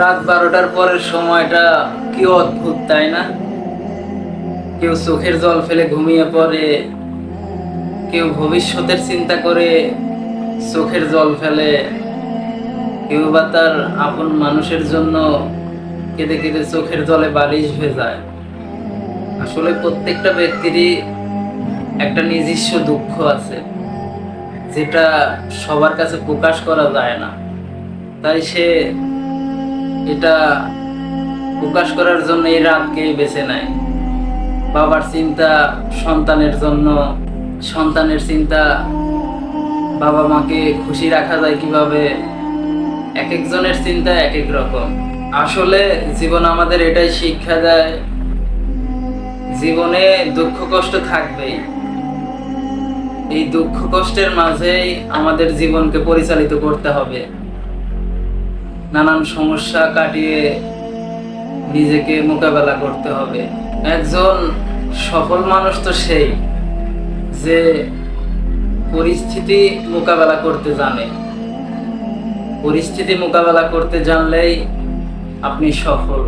রাত বারোটার পরের সময়টা কি অদ্ভুত, তাই না? কেউ চোখের জল ফেলে ঘুমিয়ে পড়ে, কেউ ভবিষ্যতের চিন্তা করে চোখের জল ফেলে, কেউ বা তার আপন মানুষের জন্য কেঁদে কেঁদে চোখের জলে বালিশ ভেজায় আসলে প্রত্যেকটা ব্যক্তিরই একটা নিজস্ব দুঃখ আছে, যেটা সবার কাছে প্রকাশ করা যায় না। তাই সে এটা প্রকাশ করার জন্য এই রাতকেই বেছে নেয়। বাবার চিন্তা সন্তানের জন্য, সন্তানের চিন্তা বাবা মাকে খুশি রাখা যায় কীভাবে? এক একজনের চিন্তা এক এক রকম। আসলে জীবন আমাদের এটাই শিক্ষা দেয়, জীবনে দুঃখ কষ্ট থাকবেই। এই দুঃখ কষ্টের মাঝেই আমাদের জীবনকে পরিচালিত করতে হবে। নানান সমস্যা কাটিয়ে নিজেকে মোকাবেলা করতে হবে। একজন সফল মানুষ তো সেই যে পরিস্থিতি মোকাবেলা করতে জানে। পরিস্থিতি মোকাবেলা করতে জানলেই আপনি সফল।